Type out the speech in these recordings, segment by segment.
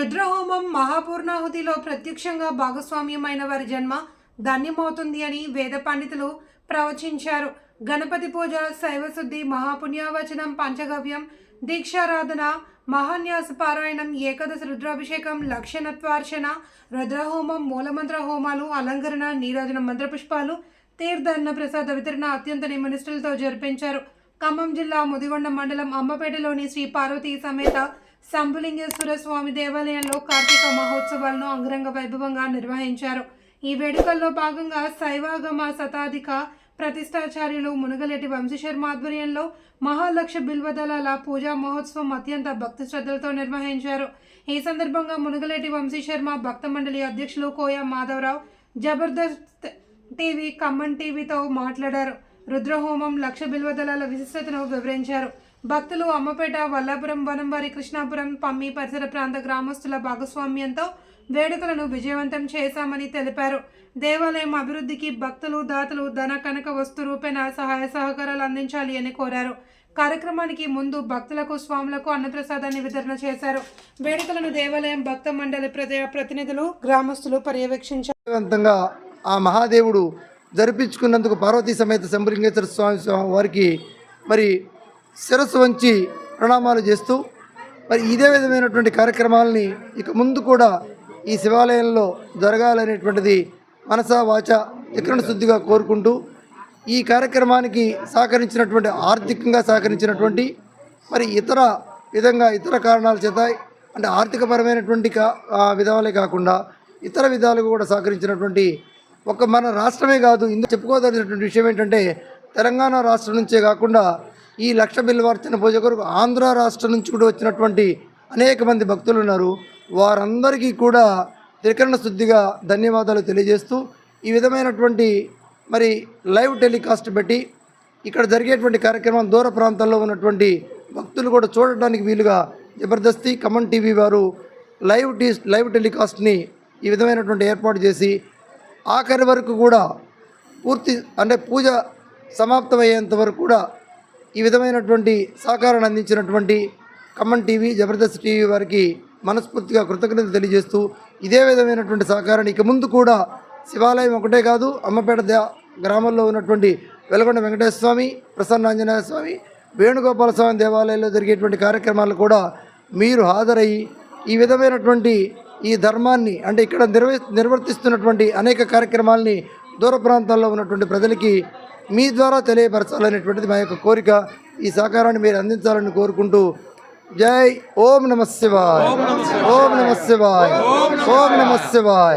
రుద్రహోమం మహాపూర్ణాహుతిలో ప్రత్యక్షంగా భాగస్వామ్యమైన వారి జన్మ ధన్యమవుతుంది అని వేద పండితులు ప్రవచించారు. గణపతి పూజ శైవశుద్ధి మహాపుణ్యావచనం పంచగవ్యం దీక్షారాధన మహాన్యాస పారాయణం ఏకాదశి రుద్రాభిషేకం లక్షణత్వార్చన రుద్రహోమం మూలమంత్ర హోమాలు అలంకరణ నీరాజన మంత్రపుష్పాలు తీర్థన్న ప్రసాద వితరణ అత్యంత నిమనిష్టలతో జరిపించారు. ఖమ్మం జిల్లా ముదిగొండ మండలం అమ్మపేటలోని శ్రీ పార్వతీ సమేత శంభులింగేశ్వర స్వామి దేవాలయంలో కార్తీక మహోత్సవాలను అంగరంగ వైభవంగా నిర్వహించారు. ఈ వేడుకల్లో భాగంగా శైవాగమ శతాధిక ప్రతిష్టాచార్యులు మునగలేటి వంశీశర్మ ఆధ్వర్యంలో మహాలక్ష బిల్వదళాల పూజా మహోత్సవం అత్యంత భక్తి శ్రద్ధలతో నిర్వహించారు. ఈ సందర్భంగా మునగలేటి వంశీశర్మ భక్త మండలి అధ్యక్షులు కోయ మాధవరావు జబర్దస్త్ టీవీ ఖమ్మం టీవీతో మాట్లాడారు. రుద్రహోమం లక్ష బిల్వదళాల విశిష్టతను వివరించారు. భక్తులు అమ్మపేట వల్లాపురం వనంవారి కృష్ణాపురం పమ్మి పరిసర ప్రాంత గ్రామస్తుల భాగస్వామ్యంతో వేడుకలను విజయవంతం చేశామని తెలిపారు. దేవాలయం అభివృద్ధికి భక్తులు దాతలు ధన కనక వస్తు రూపేణ సహాయ సహకారాలు అందించాలి అని కోరారు. కార్యక్రమానికి ముందు భక్తులకు స్వాములకు అన్నప్రసాదాన్ని వితరణ చేశారు. వేడుకలను దేవాలయం భక్త మండలి ప్రతినిధులు గ్రామస్తులు పర్యవేక్షించారు. ఆ మహాదేవుడు జరిపించుకున్నందుకు పార్వతీ సమేత శంభలింగేశ్వర స్వామి స్వామి వారికి మరి శిరస్సు వంచి ప్రణామాలు చేస్తూ మరి ఇదే విధమైనటువంటి కార్యక్రమాలని ఇక ముందు కూడా ఈ శివాలయంలో జరగాలనేటువంటిది మనసా వాచ ఎక్కడ శుద్ధిగా కోరుకుంటూ ఈ కార్యక్రమానికి సహకరించినటువంటి ఆర్థికంగా సహకరించినటువంటి మరి ఇతర విధంగా ఇతర కారణాల చేత అంటే ఆర్థికపరమైనటువంటి కా విధాలే కాకుండా ఇతర విధాలుగా కూడా సహకరించినటువంటి ఒక మన రాష్ట్రమే కాదు. ఇందులో చెప్పుకోదలసినటువంటి విషయం ఏంటంటే తెలంగాణ రాష్ట్రం నుంచే కాకుండా ఈ లక్ష బిల్వార్చన పూజ కొరకు ఆంధ్ర రాష్ట్రం నుంచి కూడా వచ్చినటువంటి అనేక మంది భక్తులు ఉన్నారు. వారందరికీ కూడా త్రికరణ శుద్ధిగా ధన్యవాదాలు తెలియజేస్తూ ఈ విధమైనటువంటి మరి లైవ్ టెలికాస్ట్ పెట్టి ఇక్కడ జరిగేటువంటి కార్యక్రమం దూర ప్రాంతాల్లో ఉన్నటువంటి భక్తులు కూడా చూడడానికి వీలుగా జబర్దస్తి కమన్ టీవీ వారు లైవ్ టీ లైవ్ టెలికాస్ట్ని ఈ విధమైనటువంటి ఏర్పాటు చేసి ఆఖరి వరకు కూడా పూర్తి అంటే పూజ సమాప్తమయ్యేంత వరకు కూడా ఈ విధమైనటువంటి సహకారాన్ని అందించినటువంటి కమన్ టీవీ జబర్దస్త్ టీవీ వారికి మనస్ఫూర్తిగా కృతజ్ఞతలు తెలియజేస్తూ ఇదే విధమైనటువంటి సహకారాన్ని ఇక ముందు కూడా శివాలయం ఒకటే కాదు అమ్మపేట గ్రామంలో ఉన్నటువంటి వెలగొండ వెంకటేశ్వర స్వామి ప్రసన్నాంజనేయ స్వామి వేణుగోపాల స్వామి దేవాలయంలో జరిగేటువంటి కార్యక్రమాలు కూడా మీరు హాజరయ్యి ఈ విధమైనటువంటి ఈ ధర్మాన్ని అంటే ఇక్కడ నిర్వ నిర్వర్తిస్తున్నటువంటి అనేక కార్యక్రమాల్ని దూర ప్రాంతాల్లో ఉన్నటువంటి ప్రజలకి మీ ద్వారా తెలియపరచాలనేటువంటిది మా యొక్క కోరిక. ఈ సహకారాన్ని మీరు అందించాలని కోరుకుంటూ జై ఓం నమ శివాయ. ఓం నమ శివాయ. ఓం నమ శివాయ.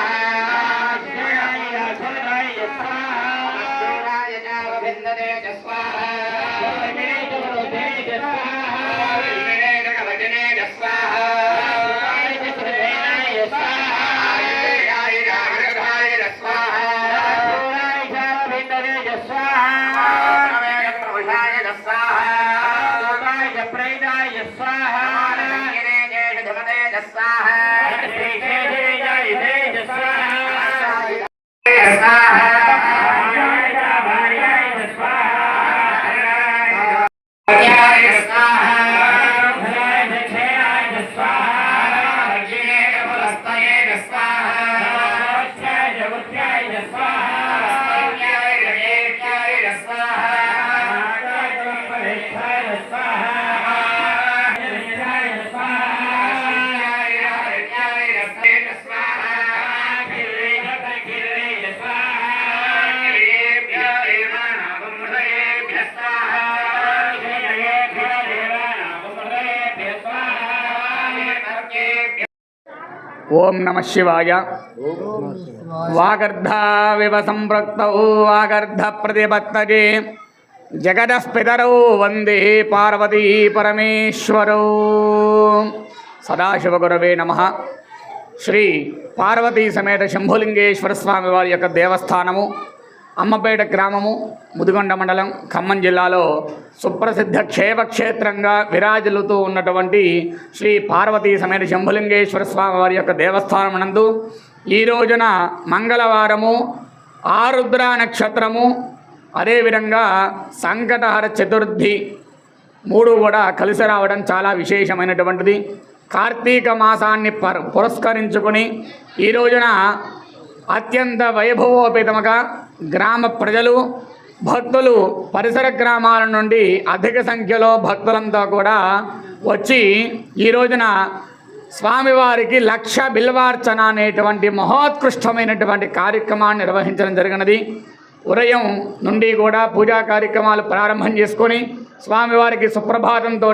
ఓం నమ శివాయ. వాగర్ధావివ సంపృక్తౌ వాగర్ధ ప్రతిపత్తగే. జగదః వందే పార్వతీ పరమేశ్వరౌ. సదాశివగురవే నమ. శ్రీ పార్వతీ సమేత శంభులింగేశ్వర స్వామి వారి యొక్క దేవస్థానము. అమ్మపేట గ్రామము ముదిగొండ మండలం ఖమ్మం జిల్లాలో సుప్రసిద్ధ క్షేత్రంగా విరాజిల్లుతూ ఉన్నటువంటి శ్రీ పార్వతీ సమేత శంభులింగేశ్వర స్వామి వారి యొక్క దేవస్థానం నందు ఈ రోజున మంగళవారము ఆరుద్ర నక్షత్రము అదేవిధంగా సంకటహర చతుర్థి మూడు కూడా కలిసి రావడం చాలా విశేషమైనటువంటిది. కార్తీక మాసాన్ని పురస్కరించుకొని ఈ రోజున అత్యంత వైభవోపేతముగా గ్రామ ప్రజలు భక్తులు పరిసర గ్రామాల నుండి అధిక సంఖ్యలో భక్తులంతా కూడా వచ్చి ఈ రోజున స్వామివారికి లక్ష బిల్వార్చన అనేటువంటి మహోత్కృష్టమైనటువంటి కార్యక్రమాన్ని నిర్వహించడం జరిగినది. ఉదయం నుండి కూడా పూజా కార్యక్రమాలు ప్రారంభం చేసుకొని స్వామివారికి సుప్రభాతంతో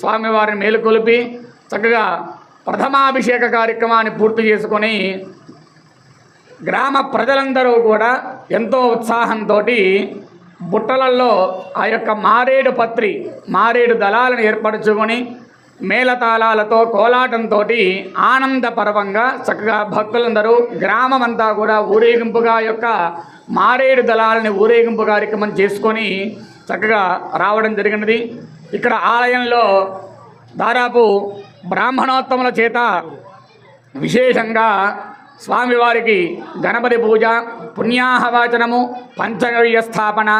స్వామివారిని మేలుకొలిపి చక్కగా ప్రథమాభిషేక కార్యక్రమాన్ని పూర్తి చేసుకొని గ్రామ ప్రజలందరూ కూడా ఎంతో ఉత్సాహంతో బుట్టలలో ఆ యొక్క మారేడు పత్రి మారేడు దళాలను ఏర్పరచుకొని మేళతాళాలతో కోలాటంతో ఆనందపర్వంగా చక్కగా భక్తులందరూ గ్రామం అంతా కూడా ఊరేగింపుగా యొక్క మారేడు దళాలని ఊరేగింపు కార్యక్రమం చేసుకొని చక్కగా రావడం జరిగినది. ఇక్కడ ఆలయంలో దాదాపు బ్రాహ్మణోత్తముల చేత విశేషంగా స్వామివారికి గణపతి పూజ పుణ్యాహవాచనము పంచగవ్య స్థాపన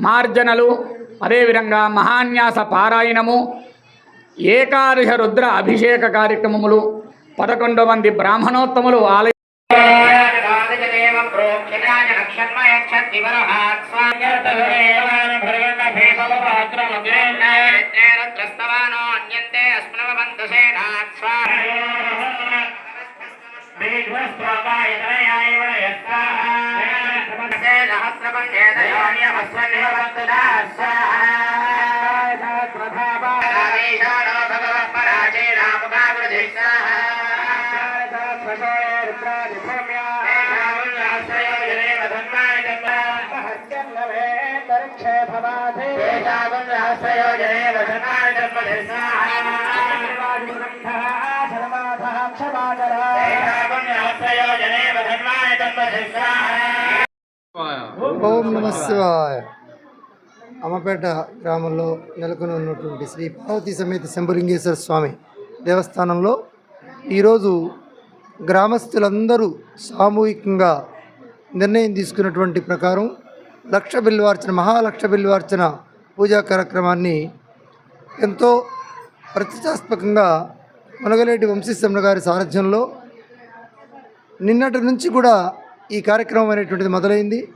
మార్జనలు అదేవిధంగా మహాన్యాస పారాయణము ఏకాదశ రుద్ర అభిషేక కార్యక్రమములు పదకొండు మంది బ్రాహ్మణోత్తములు ఆలయ స్వాహ భగవత్ పరాజే రామకావృధి ఓం నమ శివాయ. అమ్మపేట గ్రామంలో నెలకొని ఉన్నటువంటి శ్రీ పార్వతీ సమేత శంభులింగేశ్వర స్వామి దేవస్థానంలో ఈరోజు గ్రామస్తులందరూ సామూహికంగా నిర్ణయం తీసుకున్నటువంటి ప్రకారం లక్ష బిల్వార్చన మహాలక్ష బిల్వార్చన పూజా కార్యక్రమాన్ని ఎంతో ప్రతిష్టాత్మకంగా మునగలేటి వంశీశమ్మ గారి సారథ్యంలో నిన్నటి నుంచి కూడా ఈ కార్యక్రమం అనేటువంటిది మొదలైంది.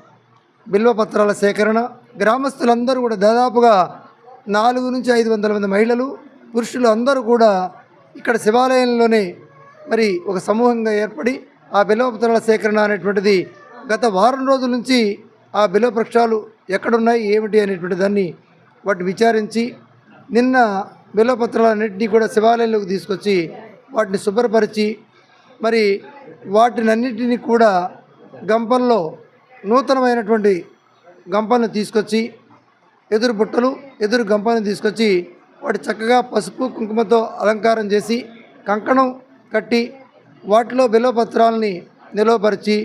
బిల్వపత్రాల సేకరణ. గ్రామస్తులందరూ కూడా దాదాపుగా నాలుగు నుంచి ఐదు వందల మంది మహిళలు పురుషులు అందరూ కూడా ఇక్కడ శివాలయంలోనే మరి ఒక సమూహంగా ఏర్పడి ఆ బిల్వపత్రాల సేకరణ అనేటువంటిది గత వారం రోజుల నుంచి ఆ బిల్వవృక్షాలు ఎక్కడున్నాయి ఏమిటి అనేటువంటి దాన్ని వాటిని విచారించి నిన్న బిల్వపత్రాలన్నింటినీ కూడా శివాలయంలోకి తీసుకొచ్చి వాటిని శుభ్రపరిచి మరి వాటినన్నిటినీ కూడా గంపల్లో నూతనమైనటువంటి గంపలను తీసుకొచ్చి ఎదురు బుట్టలు ఎదురు గంపలను తీసుకొచ్చి వాటి చక్కగా పసుపు కుంకుమతో అలంకారం చేసి కంకణం కట్టి వాటిలో బిల్వపత్రాలని నిలువపరిచి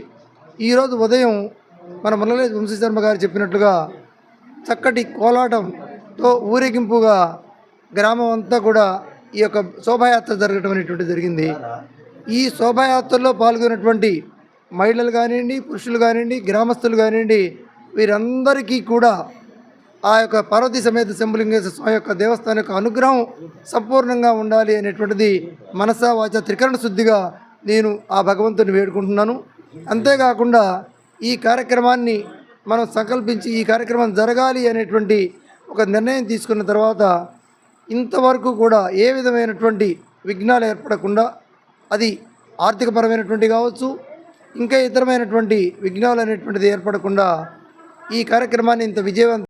ఈరోజు ఉదయం మన మురళీ వంశీశర్మ గారు చెప్పినట్లుగా చక్కటి కోలాటంతో ఊరేగింపుగా గ్రామం అంతా కూడా ఈ యొక్క శోభాయాత్ర జరగటం అనేటువంటి జరిగింది. ఈ శోభాయాత్రలో పాల్గొన్నటువంటి మహిళలు కానివ్వండి పురుషులు కానివ్వండి గ్రామస్తులు కానివ్వండి వీరందరికీ కూడా ఆ యొక్క పార్వతీ సమేత శంభులింగేశ్వర స్వామి యొక్క దేవస్థానం యొక్క అనుగ్రహం సంపూర్ణంగా ఉండాలి అనేటువంటిది మనసా వాచ త్రికరణ శుద్ధిగా నేను ఆ భగవంతుని వేడుకుంటున్నాను. అంతేకాకుండా ఈ కార్యక్రమాన్ని మనం సంకల్పించి ఈ కార్యక్రమం జరగాలి అనేటువంటి ఒక నిర్ణయం తీసుకున్న తర్వాత ఇంతవరకు కూడా ఏ విధమైనటువంటి విఘ్నాలు ఏర్పడకుండా అది ఆర్థికపరమైనటువంటి కావచ్చు ఇంకా ఇతరమైనటువంటి విఘ్నాలు అనేటువంటిది ఏర్పడకుండా ఈ కార్యక్రమాన్ని ఇంత విజయవంతం